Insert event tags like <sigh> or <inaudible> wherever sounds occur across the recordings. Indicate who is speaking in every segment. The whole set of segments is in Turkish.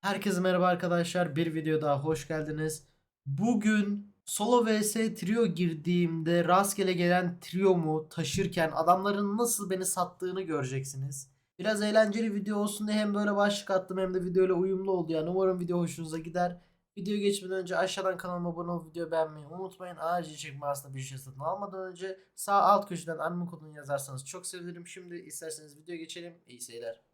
Speaker 1: Herkese merhaba arkadaşlar. Bir video daha hoş geldiniz. Bugün solo vs trio girdiğimde rastgele gelen triomu taşırken adamların nasıl beni sattığını göreceksiniz. Biraz eğlenceli video olsun diye hem böyle başlık attım hem de videoyla uyumlu oldu. Yani umarım video hoşunuza gider. Videoya geçmeden önce aşağıdan kanalıma abone olup videoyu beğenmeyi unutmayın. Ayrıca çekme aslında bir şey satın almadan önce sağ alt köşeden anime kodunu yazarsanız çok sevinirim. Şimdi isterseniz videoya geçelim. İyi seyirler.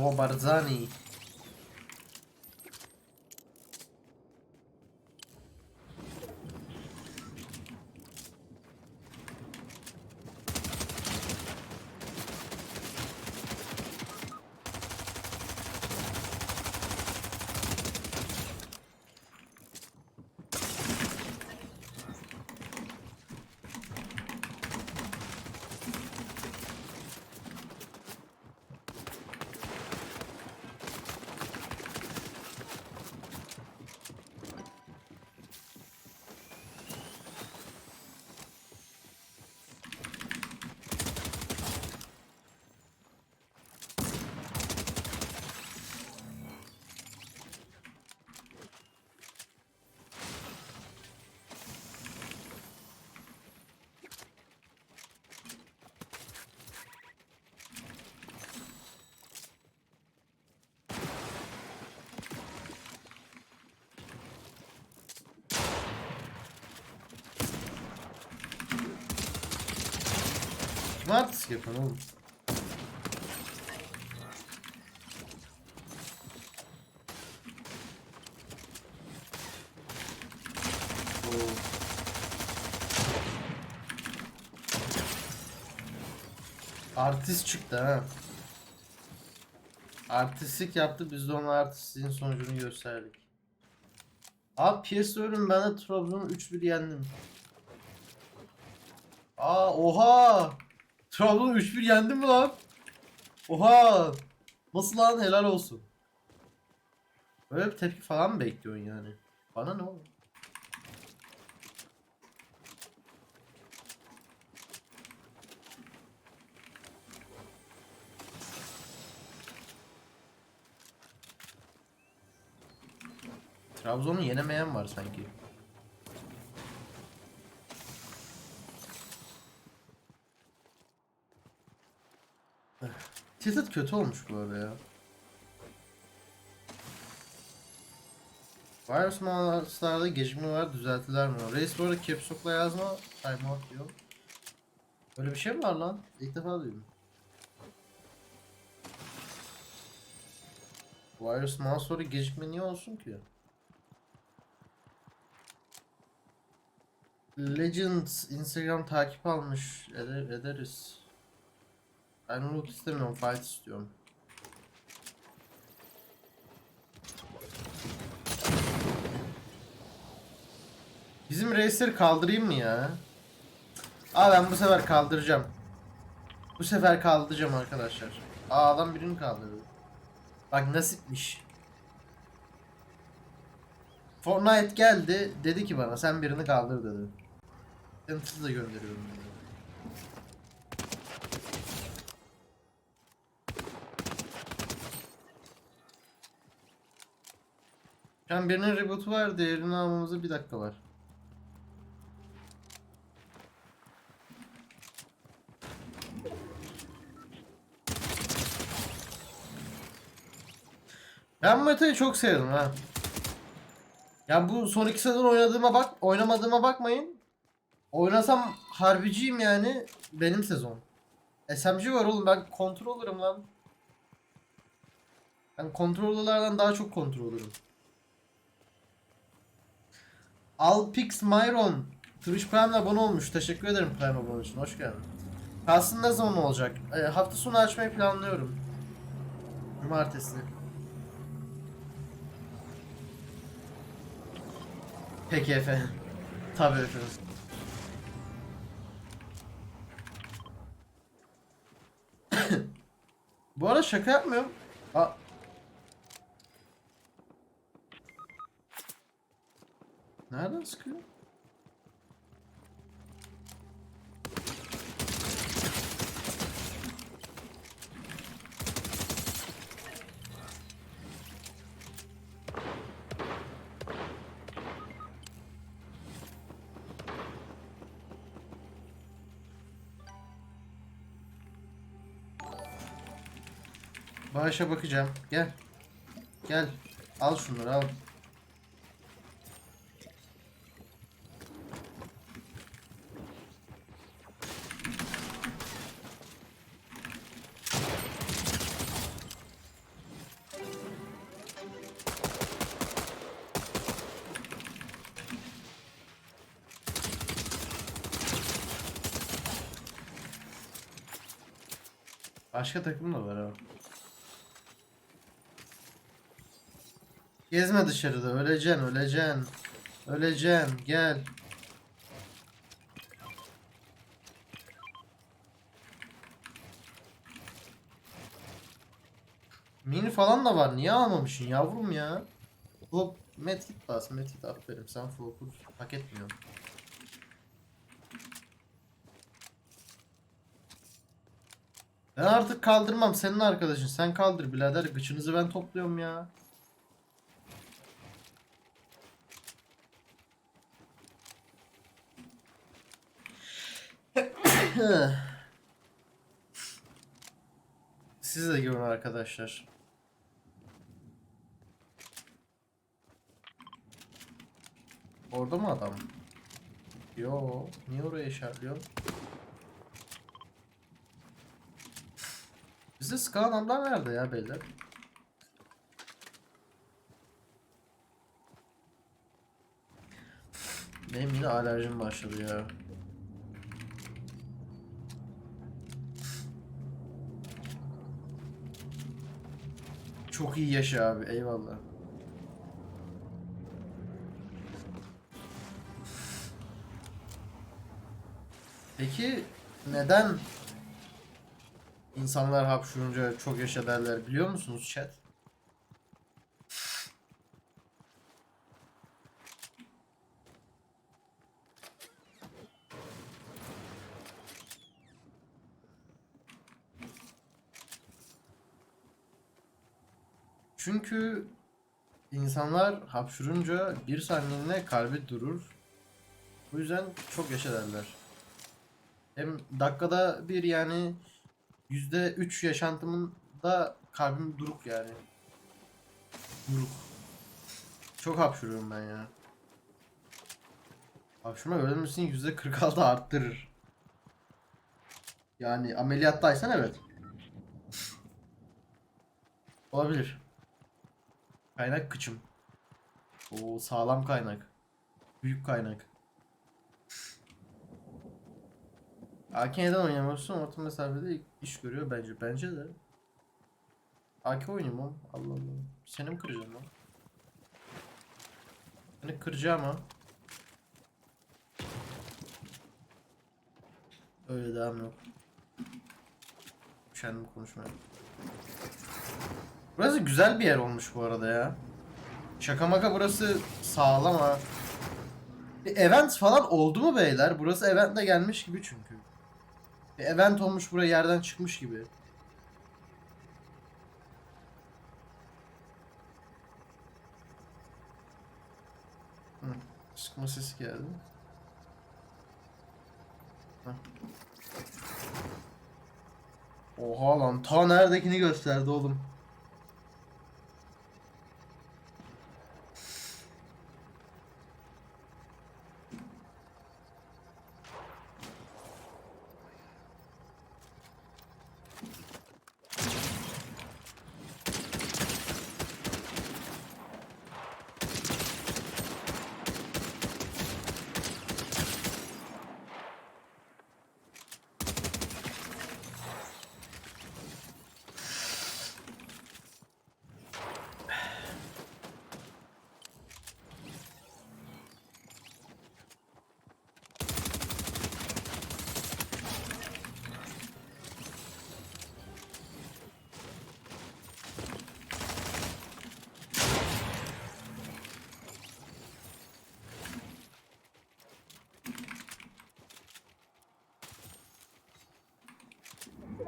Speaker 1: Łobardzani. Ne artist oğlum? Artist çıktı ha. Artistlik yaptı biz de ona artistliğin sonucunu gösterdik. Abi PS ölüm ben de Trabzon'u 3-1 yendim. Aa oha! Trabzon 3-1 yendi mi lan? Oha! Nasıl lan helal olsun. Böyle bir tepki falan mı bekliyorsun yani? Bana ne oğlum? Trabzon'u yenemeyen var sanki. Tilted kötü olmuş bu arada ya. Virus Monster'da gecikme var düzeltiler mi? Reis bu arada caps lock'la yazma timeout diyor. Böyle bir şey mi var lan? İlk defa duydum. Virus Monster'da gecikme niye olsun ki? Legends Instagram takip almış. Eder, ederiz. Ben loot istemiyorum, fight istiyorum. Bizim racer kaldırayım mı ya? Aa ben bu sefer kaldıracağım. Bu sefer kaldıracağım arkadaşlar. Aa adam birini kaldırdı. Bak nasipmiş. Fortnite geldi dedi ki bana sen birini kaldır dedi. Yanıtı da gönderiyorum. dedi. Şu birinin reboot'u var değerini almamıza bir dakika var. Ben metayı çok sevdim ha. Ya bu son iki sezon oynadığıma bak, oynamadığıma bakmayın. Oynasam harbiciyim yani benim sezon. SMG var oğlum ben controller'ım lan. Ben controller'lardan daha çok controller'ım. Alpix Myron Twitch Prime'le abone olmuş. Teşekkür ederim Prime abone için. Hoş geldin. Kalsın ne zaman olacak? E, hafta sonu açmayı planlıyorum. Cumartesi. Peki efendim. <laughs> Tabii efendim. <coughs> Bu arada şaka yapmıyorum. Aa. Nereden sıkıyor? Bağışa bakacağım. Gel. Gel. Al şunları al. Başka takım da var ha. Gezme dışarıda. Öleceksin, öleceksin. Öleceksin. Gel. Mini falan da var. Niye almamışsın yavrum ya? Flop medkit bas. Medkit aferin. Sen flop'u hak etmiyorsun. Ben artık kaldırmam. Senin arkadaşın. Sen kaldır birader. Gıçınızı ben topluyorum ya. <coughs> Siz de görün arkadaşlar. Orada mı adam? Yo, niye oraya işaretliyor? Bize sıkan adamlar nerede ya beyler? Benim yine alerjim başladı ya. Çok iyi yaşa abi eyvallah. Peki neden insanlar hapşurunca çok yaşa derler biliyor musunuz chat? Çünkü insanlar hapşurunca bir saniyeliğine kalbi durur. Bu yüzden çok yaşa derler. Hem dakikada bir yani yüzde üç yaşantımın da kalbim duruk yani. Duruk. Çok hapşuruyorum ben ya. Hapşurma ölümlüsünü yüzde 46 arttırır. Yani ameliyattaysan evet. <laughs> Olabilir. Kaynak kıçım. O sağlam kaynak. Büyük kaynak. AK neden oynamıyorsun? Orta mesafede iş görüyor bence. Bence de. AK oynayayım oğlum. Allah Allah. Seni mi kıracağım lan? Seni kıracağım ha. Öyle devam yok. Kendim konuşmaya. Burası güzel bir yer olmuş bu arada ya. Şaka maka burası sağlam ha. Bir event falan oldu mu beyler? Burası eventle gelmiş gibi çünkü. Bir event olmuş buraya yerden çıkmış gibi. Hı, sıkma sesi geldi. Hı. Oha lan ta neredekini gösterdi oğlum.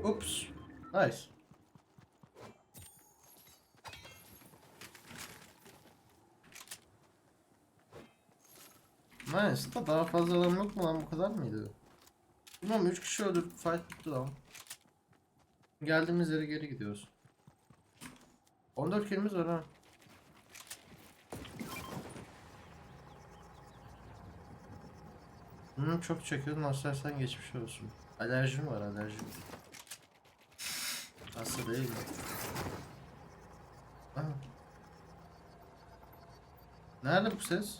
Speaker 1: Ups. Nice. Nice. Da daha fazla adam yok mu lan bu kadar mıydı? Bilmem 3 kişi öldürdük fight bitti lan. Geldiğimiz yere geri gidiyoruz. 14 kilimiz var ha. Hı, çok çekiyordun hastaneden geçmiş olsun. Alerjim var alerjim. Hasta değil mi? Aha. Nerede bu ses?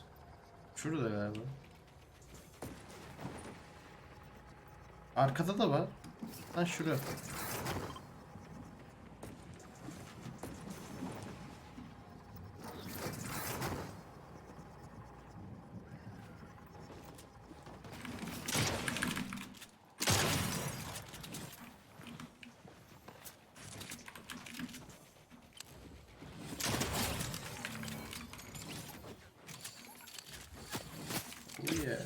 Speaker 1: Şurada galiba. Arkada da var. Ha şurada. Yeah.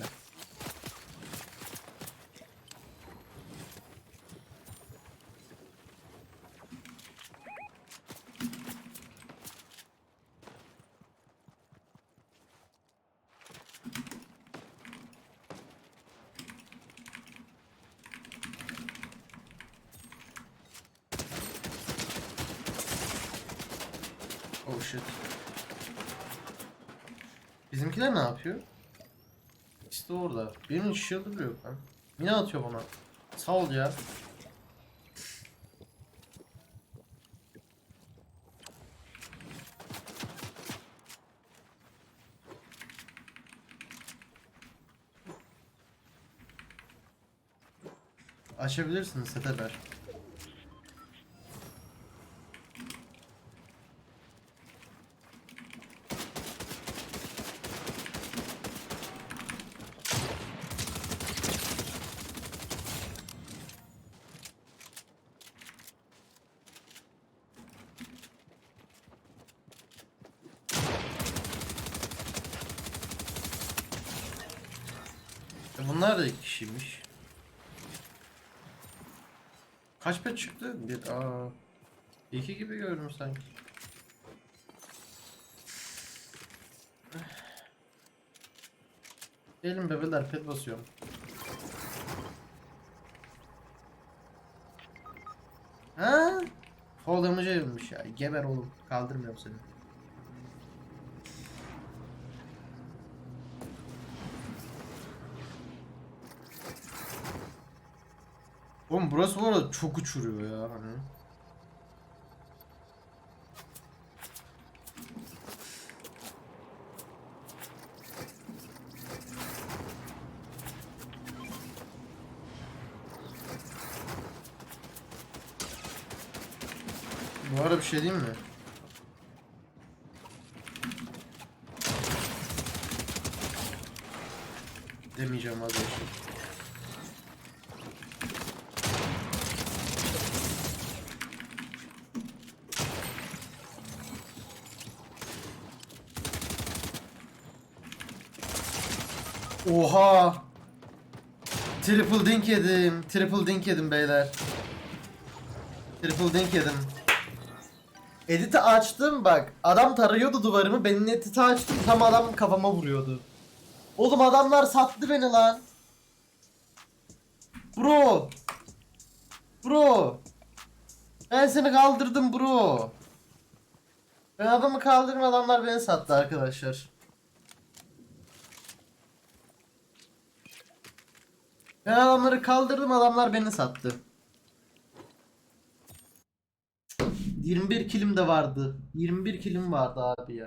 Speaker 1: Oh shit. Bizimkiler ne yapıyor? İşte orada. Benim hiç shield'ı bile yok lan. Mine atıyor bana. Sağ ol ya. Açabilirsin seteler. Bunlar da iki kişiymiş. Kaç pet çıktı? Bir, aa, iki gibi gördüm sanki. Gelin bebeler pet basıyorum. Ha? Fall damage'a ya. Geber oğlum. Kaldırmıyorum seni. Oğlum burası bu arada çok uçuruyor ya hani. Bu arada bir şey diyeyim mi? Demeyeceğim vazgeçtim. Oha! Triple dink yedim. Triple dink yedim beyler. Triple dink yedim. Edit'i açtım bak. Adam tarıyordu duvarımı. Ben edit'i açtım. Tam adam kafama vuruyordu. Oğlum adamlar sattı beni lan. Bro. Bro. Ben seni kaldırdım bro. Ben adamı kaldırdım adamlar beni sattı arkadaşlar. Ben adamları kaldırdım adamlar beni sattı. 21 kilim de vardı. 21 kilim vardı abi ya.